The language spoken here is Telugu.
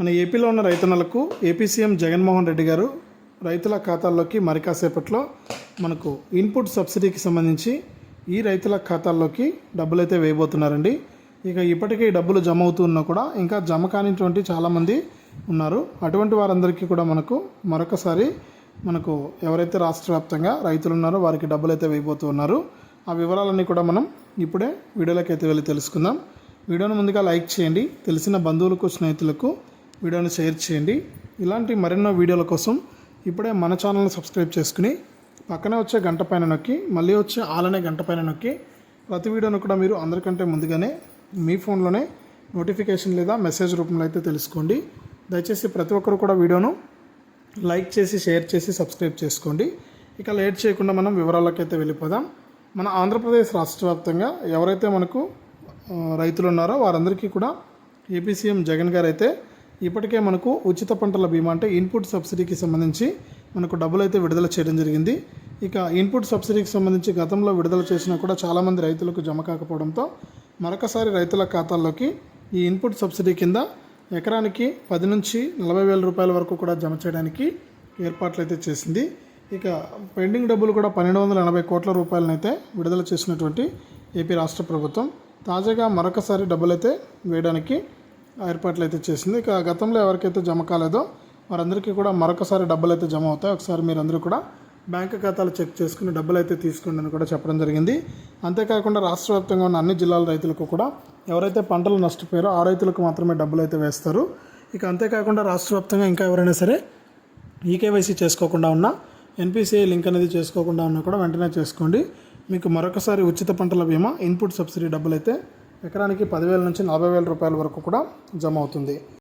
మన ఏపీలో ఉన్న రైతన్నలకు ఏపీ సీఎం జగన్మోహన్ రెడ్డి గారు రైతుల ఖాతాల్లోకి మరి కాసేపట్లో మనకు ఇన్పుట్ సబ్సిడీకి సంబంధించి ఈ రైతుల ఖాతాల్లోకి డబ్బులు అయితే వేయబోతున్నారండి. ఇక ఇప్పటికే డబ్బులు జమ అవుతున్నా కూడా ఇంకా జమ కానిటువంటి చాలామంది ఉన్నారు. అటువంటి వారందరికీ కూడా మనకు మరొకసారి మనకు ఎవరైతే రాష్ట్ర వ్యాప్తంగా రైతులు ఉన్నారో వారికి డబ్బులు అయితే వేయబోతూ ఉన్నారు. ఆ వివరాలన్నీ కూడా మనం ఇప్పుడే వీడియోలోకి అయితే వెళ్ళి తెలుసుకుందాం. వీడియోను ముందుగా లైక్ చేయండి. తెలిసిన బంధువులకు స్నేహితులకు వీడియోని షేర్ చేయండి. ఇలాంటి మరెన్నో వీడియోల కోసం ఇప్పుడే మన ఛానల్ని సబ్స్క్రైబ్ చేసుకుని పక్కనే వచ్చే గంట పైన నొక్కి మళ్ళీ వచ్చే ఆలనే గంట పైన నొక్కి ప్రతి వీడియోను కూడా మీరు అందరికంటే ముందుగానే మీ ఫోన్లోనే నోటిఫికేషన్ లేదా మెసేజ్ రూపంలో అయితే తెలుసుకోండి. దయచేసి ప్రతి ఒక్కరు కూడా వీడియోను లైక్ చేసి షేర్ చేసి సబ్స్క్రైబ్ చేసుకోండి. ఇక లేట్ చేయకుండా మనం వివరాలకైతే వెళ్ళిపోదాం. మన ఆంధ్రప్రదేశ్ రాష్ట్ర వ్యాప్తంగా ఎవరైతే మనకు రైతులు ఉన్నారో వారందరికీ కూడా ఏపీసీఎం జగన్ గారు అయితే ఇప్పటికే మనకు ఉచిత పంటల బీమా అంటే ఇన్పుట్ సబ్సిడీకి సంబంధించి మనకు డబ్బులు అయితే విడుదల చేయడం జరిగింది. ఇక ఇన్పుట్ సబ్సిడీకి సంబంధించి గతంలో విడుదల చేసినా కూడా చాలామంది రైతులకు జమ కాకపోవడంతో మరొకసారి రైతుల ఖాతాల్లోకి ఈ ఇన్పుట్ సబ్సిడీ కింద ఎకరానికి పది నుంచి నలభై వేల రూపాయల వరకు కూడా జమ చేయడానికి ఏర్పాట్లు అయితే చేసింది. ఇక పెండింగ్ డబ్బులు కూడా పన్నెండు వందల ఎనభై కోట్ల రూపాయలనైతే విడుదల చేసినటువంటి ఏపీ రాష్ట్ర ప్రభుత్వం తాజాగా మరొకసారి డబ్బులైతే వేయడానికి ఏర్పాట్లు అయితే చేసింది. ఇక గతంలో ఎవరికైతే జమ కాలేదో వారందరికీ కూడా మరొకసారి డబ్బులు అయితే జమ అవుతాయి. ఒకసారి మీరందరూ కూడా బ్యాంక్ ఖాతాలు చెక్ చేసుకుని డబ్బులు అయితే తీసుకోండి అని కూడా చెప్పడం జరిగింది. అంతేకాకుండా రాష్ట్ర వ్యాప్తంగా ఉన్న అన్ని జిల్లాల రైతులకు కూడా ఎవరైతే పంటలు నష్టపోయారో ఆ రైతులకు మాత్రమే డబ్బులు అయితే వేస్తారు. ఇక అంతేకాకుండా రాష్ట్ర వ్యాప్తంగా ఇంకా ఎవరైనా సరే ఈకేవైసీ చేసుకోకుండా ఉన్నా ఎన్పిసిఐ లింక్ అనేది చేసుకోకుండా ఉన్నా కూడా వెంటనే చేసుకోండి. మీకు మరొకసారి ఉచిత పంటల బీమా ఇన్పుట్ సబ్సిడీ డబ్బులు అయితే ఎకరానికి పదివేల నుంచి నలభై వేల రూపాయల వరకు కూడా జమ అవుతుంది.